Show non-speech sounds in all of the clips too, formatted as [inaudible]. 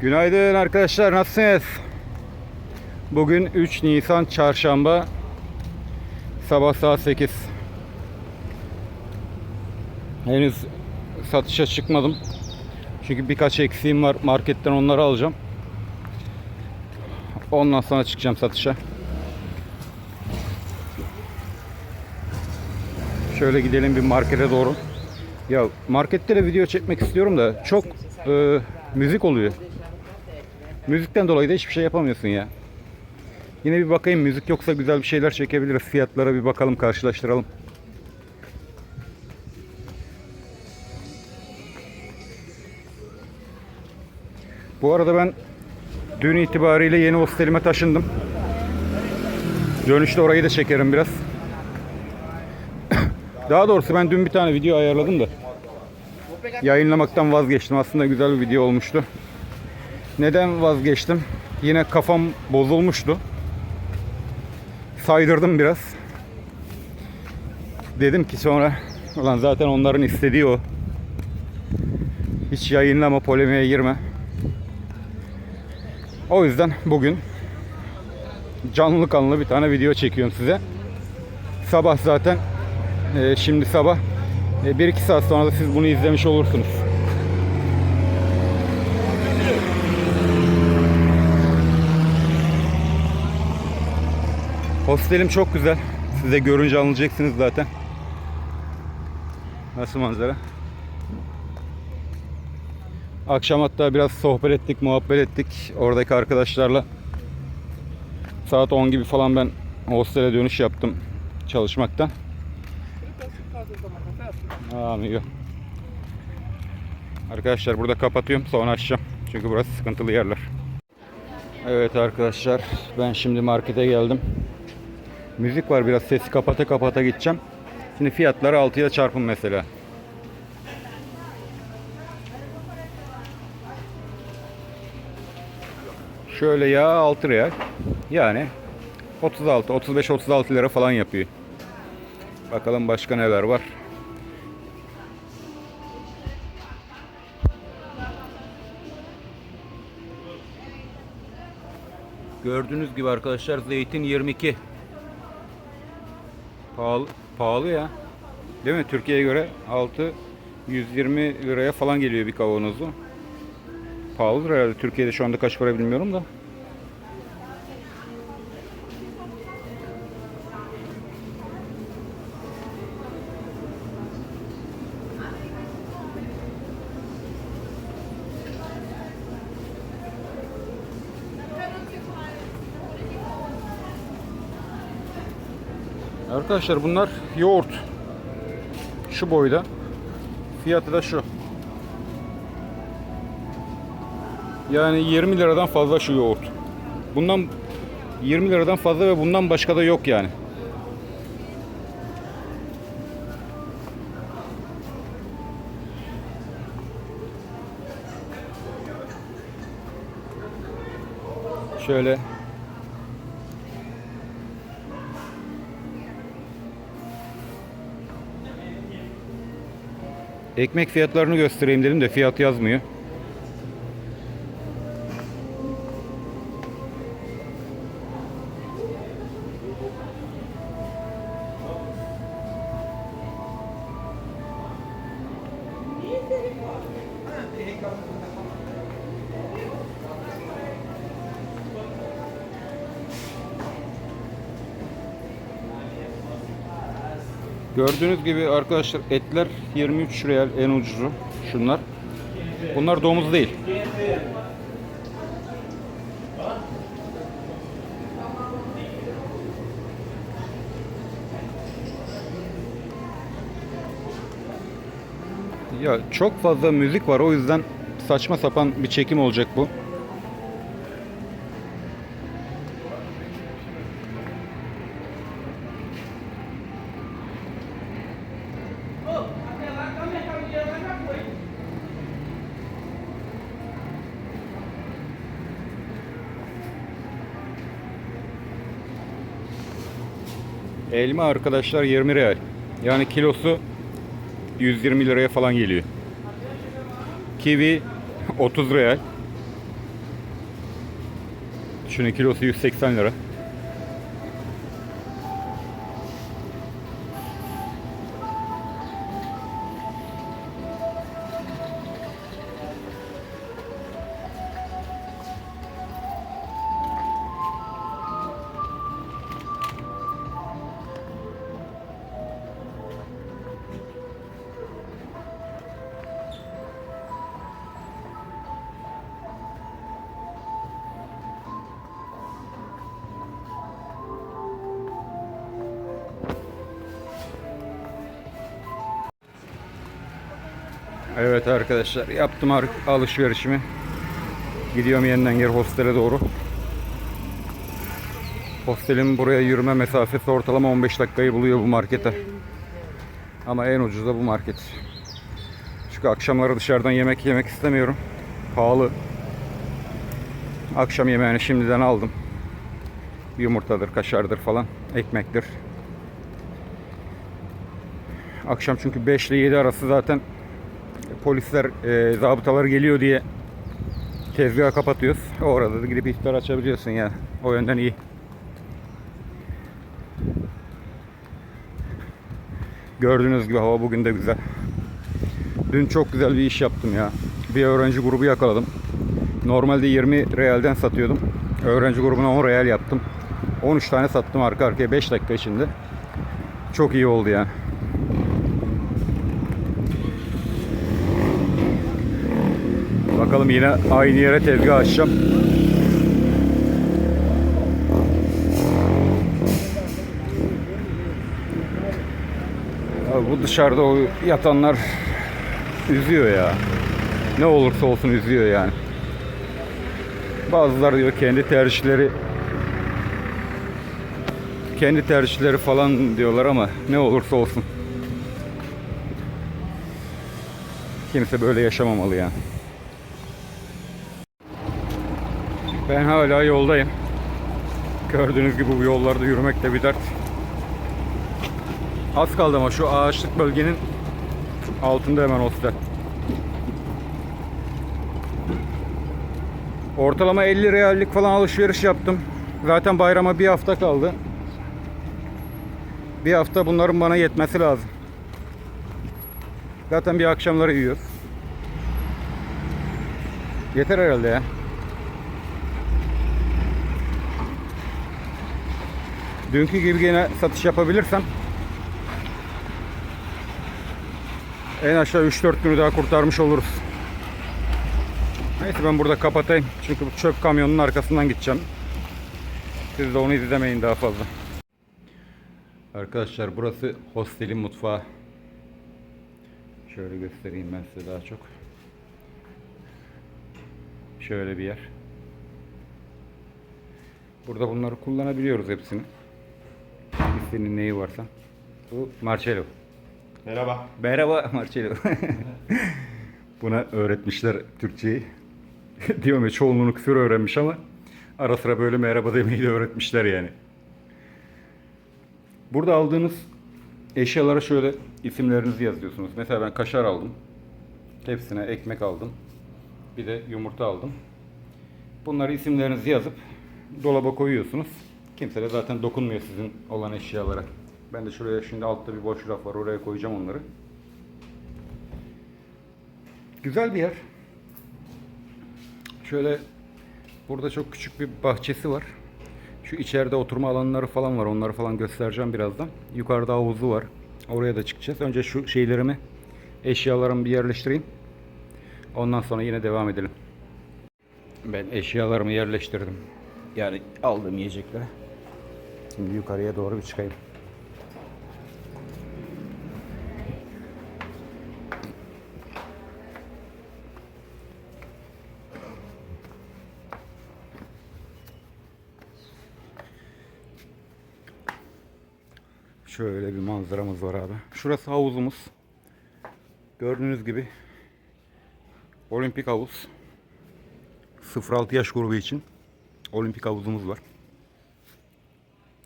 Günaydın arkadaşlar nasılsınız? Bugün 3 Nisan Çarşamba Sabah saat 8 Henüz satışa çıkmadım. Çünkü birkaç eksiğim var marketten onları alacağım. Ondan sonra çıkacağım satışa. Şöyle gidelim bir markete doğru. Ya markette de video çekmek istiyorum da çok e, müzik oluyor Müzikten dolayı da hiçbir şey yapamıyorsun ya. Yine bir bakayım müzik yoksa güzel bir şeyler çekebiliriz. Fiyatlara bir bakalım karşılaştıralım. Bu arada ben dün itibariyle yeni hostelime taşındım. Dönüşte orayı da çekerim biraz. [coughs] Daha doğrusu ben dün bir tane video ayarladım da yayınlamaktan vazgeçtim. Aslında güzel bir video olmuştu. Neden vazgeçtim? Yine kafam bozulmuştu. Saydırdım biraz. Dedim ki sonra ulan zaten onların istediği o. Hiç yayınlama, polemiğe girme. O yüzden bugün canlı kanlı bir tane video çekiyorum size. Sabah zaten e, şimdi sabah 1-2 saat sonra da siz bunu izlemiş olursunuz. Hostelim çok güzel. Size görünce anlayacaksınız zaten. Nasıl manzara? Akşam hatta biraz sohbet ettik, muhabbet ettik oradaki arkadaşlarla. Saat 10 gibi falan ben hostele dönüş yaptım çalışmaktan. Amigo. Arkadaşlar burada kapatıyorum sonra açacağım. Çünkü burası sıkıntılı yerler. Evet arkadaşlar ben şimdi markete geldim. Müzik var biraz sesi kapata kapata gideceğim. Şimdi fiyatları 6'ya çarpın mesela. Şöyle yağ 6 real. Yani 36, 35, 36 lira falan yapıyor. Bakalım başka neler var. Gördüğünüz gibi arkadaşlar zeytin 22. Pahalı, pahalı ya. Değil mi? Türkiye'ye göre 6 120 liraya falan geliyor bir kavanozu. Pahalıdır herhalde. Türkiye'de şu anda kaç para bilmiyorum da. Arkadaşlar bunlar yoğurt. Şu boyda. Fiyatı da şu. Yani 20 liradan fazla şu yoğurt. Bundan 20 liradan fazla ve bundan başka da yok yani. Şöyle Ekmek fiyatlarını göstereyim dedim de fiyat yazmıyor. Gördüğünüz gibi arkadaşlar etler 23 real en ucuzu şunlar. Bunlar domuz değil. Ya çok fazla müzik var o yüzden saçma sapan bir çekim olacak bu. Elma arkadaşlar 20 real. Yani kilosu 120 liraya falan geliyor. Kivi 30 real. Şunun kilosu 180 lira. Evet arkadaşlar yaptım alışverişimi. Gidiyorum yeniden geri hostele doğru. Hostelin buraya yürüme mesafesi ortalama 15 dakikayı buluyor bu markete. Ama en ucuz da bu market. Çünkü akşamları dışarıdan yemek yemek istemiyorum. Pahalı. Akşam yemeğini şimdiden aldım. Yumurtadır, kaşardır falan, ekmektir. Akşam çünkü 5 ile 7 arası zaten polisler, e, zabıtalar geliyor diye tezgahı kapatıyoruz. Orada da gidip iftar açabiliyorsun ya. O yönden iyi. Gördüğünüz gibi hava bugün de güzel. Dün çok güzel bir iş yaptım ya. Bir öğrenci grubu yakaladım. Normalde 20 realden satıyordum. Öğrenci grubuna 10 real yaptım. 13 tane sattım arka arkaya 5 dakika içinde. Çok iyi oldu yani. Bakalım yine aynı yere tezgah açacağım. Ya bu dışarıda o yatanlar üzüyor ya. Ne olursa olsun üzüyor yani. Bazıları diyor kendi tercihleri kendi tercihleri falan diyorlar ama ne olursa olsun. Kimse böyle yaşamamalı yani. Ben hala yoldayım. Gördüğünüz gibi bu yollarda yürümek de bir dert. Az kaldı ama şu ağaçlık bölgenin altında hemen hostel. Ortalama 50 reallik falan alışveriş yaptım. Zaten bayrama bir hafta kaldı. Bir hafta bunların bana yetmesi lazım. Zaten bir akşamları yiyoruz. Yeter herhalde ya. Dünkü gibi gene satış yapabilirsem en aşağı 3-4 günü daha kurtarmış oluruz. Neyse ben burada kapatayım. Çünkü bu çöp kamyonunun arkasından gideceğim. Siz de onu izlemeyin daha fazla. Arkadaşlar burası hostelin mutfağı. Şöyle göstereyim ben size daha çok. Şöyle bir yer. Burada bunları kullanabiliyoruz hepsini. İstediğin neyi varsa. Bu Marcello. Merhaba. Merhaba [laughs] Marcello. Buna öğretmişler Türkçeyi. [laughs] Diyorum ya çoğunluğunu küfür öğrenmiş ama ara sıra böyle merhaba demeyi de öğretmişler yani. Burada aldığınız eşyalara şöyle isimlerinizi yazıyorsunuz. Mesela ben kaşar aldım. Hepsine ekmek aldım. Bir de yumurta aldım. Bunları isimlerinizi yazıp dolaba koyuyorsunuz. Kimse de zaten dokunmuyor sizin olan eşyalara. Ben de şuraya şimdi altta bir boş raf var. Oraya koyacağım onları. Güzel bir yer. Şöyle burada çok küçük bir bahçesi var. Şu içeride oturma alanları falan var. Onları falan göstereceğim birazdan. Yukarıda havuzu var. Oraya da çıkacağız. Önce şu şeylerimi, eşyalarımı bir yerleştireyim. Ondan sonra yine devam edelim. Ben eşyalarımı yerleştirdim. Yani aldığım yiyecekleri. Şimdi yukarıya doğru bir çıkayım. Şöyle bir manzaramız var abi. Şurası havuzumuz. Gördüğünüz gibi olimpik havuz. 0-6 yaş grubu için olimpik havuzumuz var.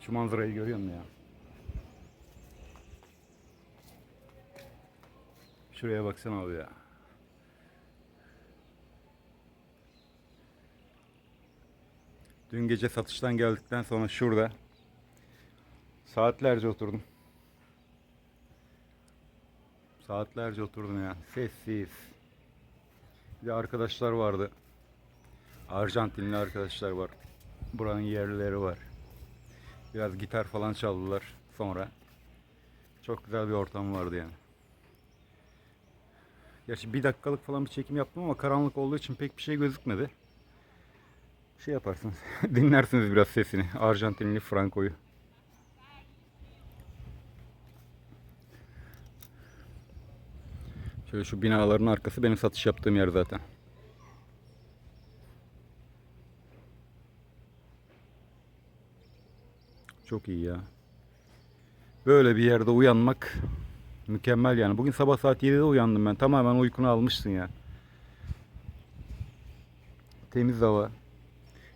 Şu manzarayı görüyor musun ya? Şuraya baksana abi ya. Dün gece satıştan geldikten sonra şurada saatlerce oturdum. Saatlerce oturdum ya. Sessiz. Bir de arkadaşlar vardı. Arjantinli arkadaşlar var. Buranın yerlileri var. Biraz gitar falan çaldılar sonra. Çok güzel bir ortam vardı yani. Gerçi bir dakikalık falan bir çekim yaptım ama karanlık olduğu için pek bir şey gözükmedi. Şey yaparsınız, [laughs] dinlersiniz biraz sesini. Arjantinli Franco'yu. Şöyle şu binaların arkası benim satış yaptığım yer zaten. Çok iyi ya. Böyle bir yerde uyanmak mükemmel yani. Bugün sabah saat 7'de uyandım ben. Tamamen uykunu almışsın ya. Temiz hava.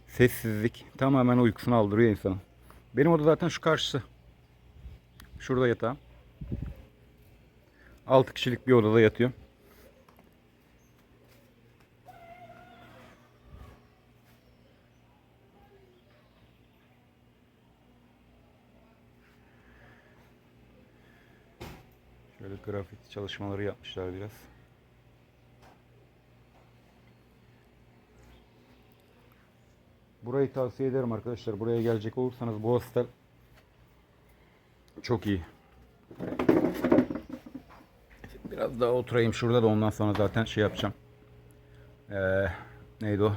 Sessizlik. Tamamen uykusunu aldırıyor insanı. Benim oda zaten şu karşısı. Şurada yatağım. 6 kişilik bir odada yatıyorum. Şöyle grafiti çalışmaları yapmışlar biraz. Burayı tavsiye ederim arkadaşlar. Buraya gelecek olursanız bu hostel çok iyi. Biraz daha oturayım şurada da ondan sonra zaten şey yapacağım. Ee, neydi o?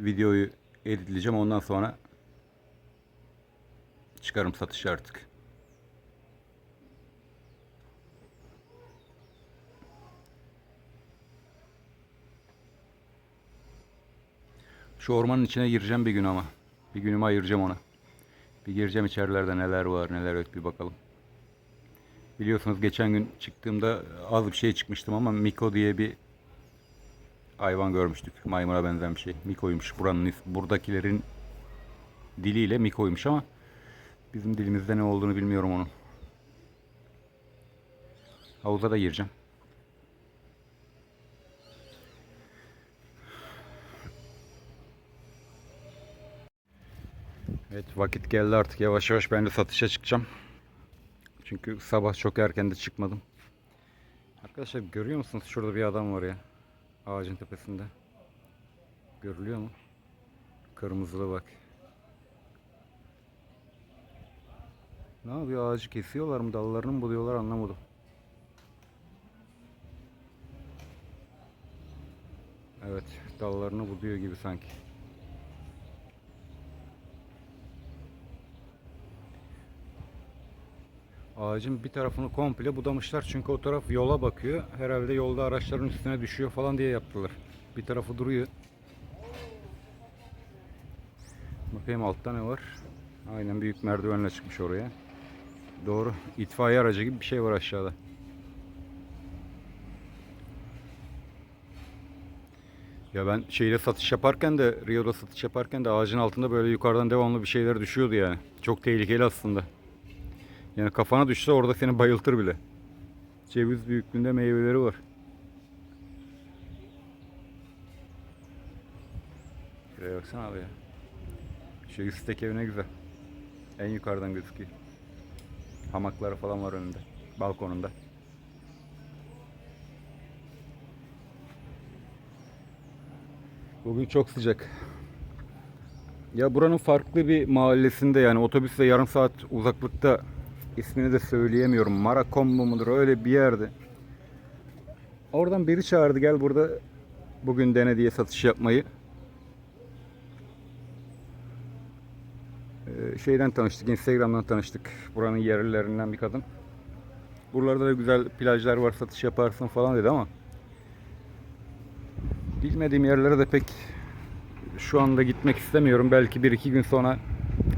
Videoyu editleyeceğim ondan sonra çıkarım satışa artık. Şu ormanın içine gireceğim bir gün ama. Bir günümü ayıracağım ona. Bir gireceğim içerilerde neler var neler yok bir bakalım. Biliyorsunuz geçen gün çıktığımda az bir şey çıkmıştım ama Miko diye bir hayvan görmüştük. Maymuna benzeyen bir şey. Miko'ymuş. Buranın buradakilerin diliyle Miko'ymuş ama bizim dilimizde ne olduğunu bilmiyorum onun. Havuza da gireceğim. Evet vakit geldi artık yavaş yavaş ben de satışa çıkacağım. Çünkü sabah çok erken de çıkmadım. Arkadaşlar görüyor musunuz? Şurada bir adam var ya. Ağacın tepesinde. Görülüyor mu? Kırmızılı bak. Ne yapıyor? Ağacı kesiyorlar mı? Dallarını mı buluyorlar anlamadım. Evet, dallarını buluyor gibi sanki. Ağacın bir tarafını komple budamışlar çünkü o taraf yola bakıyor. Herhalde yolda araçların üstüne düşüyor falan diye yaptılar. Bir tarafı duruyor. Bakayım altta ne var? Aynen büyük merdivenle çıkmış oraya. Doğru. İtfaiye aracı gibi bir şey var aşağıda. Ya ben şeyle satış yaparken de Rio'da satış yaparken de ağacın altında böyle yukarıdan devamlı bir şeyler düşüyordu yani. Çok tehlikeli aslında. Yani kafana düşse orada seni bayıltır bile. Ceviz büyüklüğünde meyveleri var. Şuraya baksana abi ya. Şu üstteki ev ne güzel. En yukarıdan gözüküyor. Hamakları falan var önünde. Balkonunda. Bugün çok sıcak. Ya buranın farklı bir mahallesinde yani otobüsle yarım saat uzaklıkta ismini de söyleyemiyorum. Marakombo mudur öyle bir yerde. Oradan biri çağırdı gel burada bugün dene diye satış yapmayı. Ee, şeyden tanıştık, Instagram'dan tanıştık. Buranın yerlilerinden bir kadın. Buralarda da güzel plajlar var, satış yaparsın falan dedi ama bilmediğim yerlere de pek şu anda gitmek istemiyorum. Belki bir iki gün sonra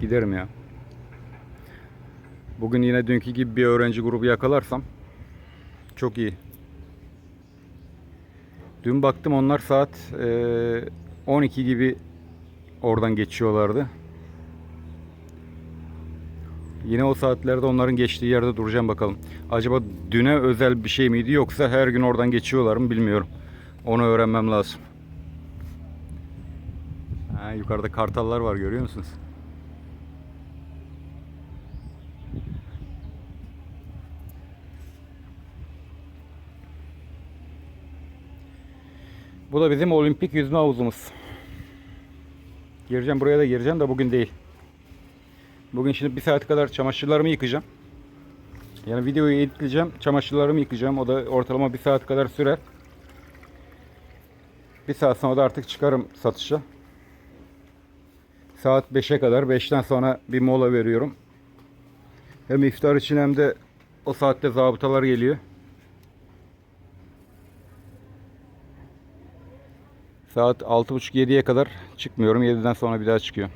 giderim ya. Bugün yine dünkü gibi bir öğrenci grubu yakalarsam çok iyi. Dün baktım onlar saat eee, 12 gibi oradan geçiyorlardı. Yine o saatlerde onların geçtiği yerde duracağım bakalım. Acaba düne özel bir şey miydi yoksa her gün oradan geçiyorlar mı bilmiyorum. Onu öğrenmem lazım. Ha, yukarıda kartallar var görüyor musunuz? Bu da bizim olimpik yüzme havuzumuz. Gireceğim buraya da gireceğim de bugün değil. Bugün şimdi bir saat kadar çamaşırlarımı yıkayacağım. Yani videoyu editleyeceğim, çamaşırlarımı yıkayacağım. O da ortalama bir saat kadar sürer. Bir saat sonra da artık çıkarım satışa. Saat 5'e kadar. 5'ten sonra bir mola veriyorum. Hem iftar için hem de o saatte zabıtalar geliyor. Saat 6.30-7'ye kadar çıkmıyorum. 7'den sonra bir daha çıkıyor.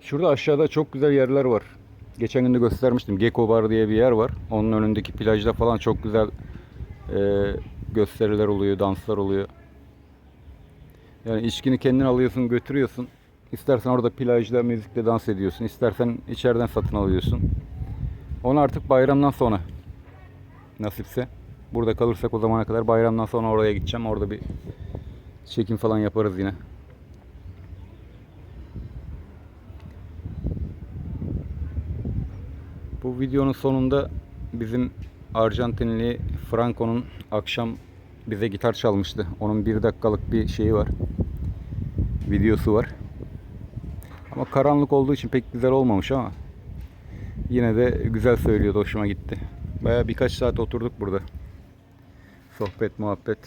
Şurada aşağıda çok güzel yerler var. Geçen gün de göstermiştim. Gecko Bar diye bir yer var. Onun önündeki plajda falan çok güzel e, gösteriler oluyor, danslar oluyor. Yani içkini kendin alıyorsun, götürüyorsun. İstersen orada plajda müzikle dans ediyorsun. İstersen içeriden satın alıyorsun. Onu artık bayramdan sonra nasipse. Burada kalırsak o zamana kadar bayramdan sonra oraya gideceğim. Orada bir çekim falan yaparız yine. Bu videonun sonunda bizim Arjantinli Franco'nun akşam bize gitar çalmıştı. Onun bir dakikalık bir şeyi var. Videosu var. Ama karanlık olduğu için pek güzel olmamış ama yine de güzel söylüyordu. Hoşuma gitti. Baya birkaç saat oturduk burada. Sohbet, muhabbet.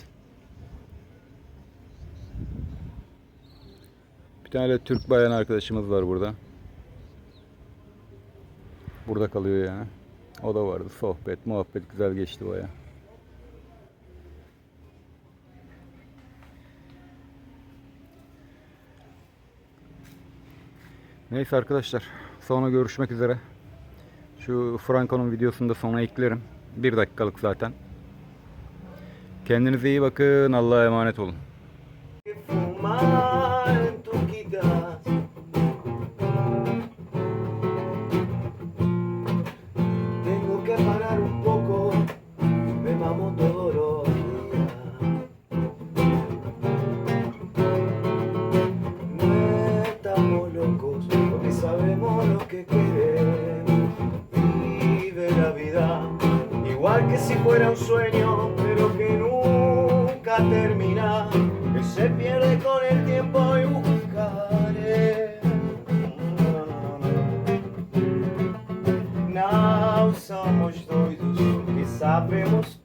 Bir tane de Türk bayan arkadaşımız var burada. Burada kalıyor yani. O da vardı. Sohbet, muhabbet güzel geçti baya. Neyse arkadaşlar. Sonra görüşmek üzere. Şu Franco'nun videosunu da sona eklerim. Bir dakikalık zaten. Kendinize iyi bakın. Allah'a emanet olun. Si fuera un sueño, pero que nunca termina, que se pierde con el tiempo y buscaré. Não somos doidos que sabemos